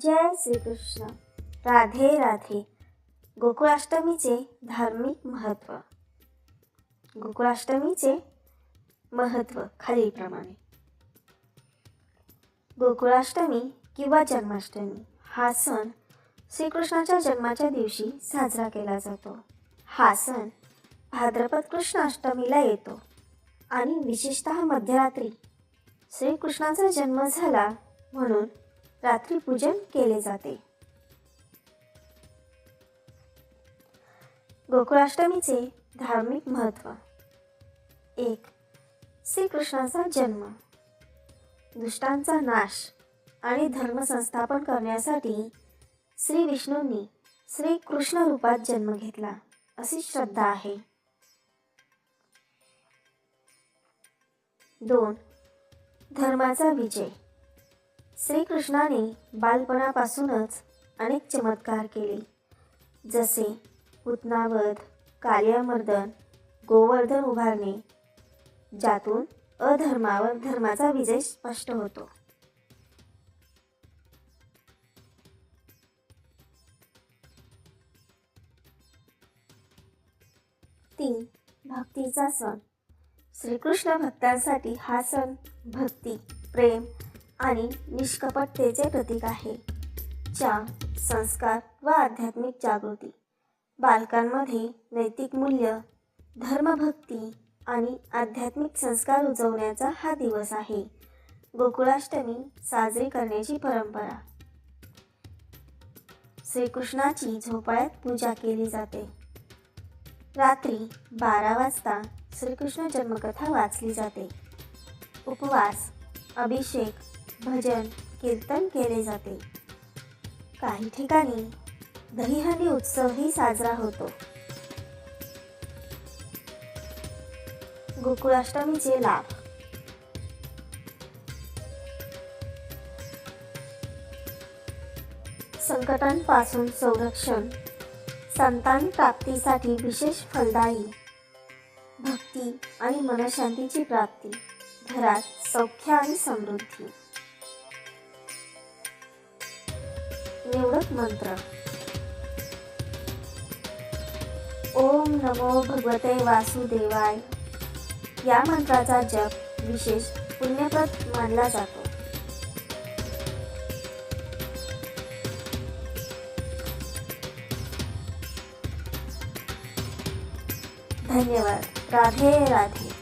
जय श्रीकृष्ण. राधे राधे. गोकुळाष्टमीचे धार्मिक महत्त्व गोकुळाष्टमीचे महत्त्व खालीलप्रमाणे. गोकुळाष्टमी किंवा जन्माष्टमी हा सण श्रीकृष्णाच्या जन्माच्या दिवशी साजरा केला जातो. हा सण भाद्रपद कृष्ण अष्टमीला येतो आणि विशेषतः मध्यरात्री. श्रीकृष्णाचा जन्म झाला म्हणून रात्री पूजन केले जाते. गोकुळाष्टमीचे धार्मिक महत्त्व एक श्रीकृष्णाचा जन्म. दुष्टांचा नाश आणि धर्मसंस्थापन करण्यासाठी श्री विष्णूंनी श्री कृष्ण रूपात जन्म घेतला अशी श्रद्धा आहे. दोन धर्माचा विजय. श्रीकृष्णाने बालपणापासूनच अनेक चमत्कार केले. जसे पुतनावध कालियामर्दन गोवर्धन उभारणे ज्यातून अधर्मावर धर्माचा विजय स्पष्ट होतो. तीन भक्तीचा सण. श्रीकृष्ण भक्तांसाठी हा सण भक्ती प्रेम आणि निष्कपटतेचे प्रतीक आहे. च्या संस्कार व आध्यात्मिक जागृती. बालकांमध्ये नैतिक मूल्य धर्मभक्ती आणि आध्यात्मिक संस्कार उजवण्याचा हा दिवस आहे. गोकुळाष्टमी साजरी करण्याची परंपरा. श्रीकृष्णाची झोपाळ्यात पूजा केली जाते. रात्री बारा वाजता श्रीकृष्ण जन्मकथा वाचली जाते. उपवास अभिषेक भजन कीर्तन केले जाते. काही ठिकाणी दहीहंडी उत्सवही साजरा होतो. गोकुळाष्टमीचे लाभ. संकटांपासून संरक्षण. संतान प्राप्तीसाठी विशेष फलदायी. भक्ती आणि मनशांतीची प्राप्ती. घरात सौख्य आणि समृद्धी. निवडक मंत्र. ओम नमो भगवते वासुदेवाय. या मंत्राचा जप विशेष पुण्यप्रद मानला जातो. धन्यवाद. राधे राधे.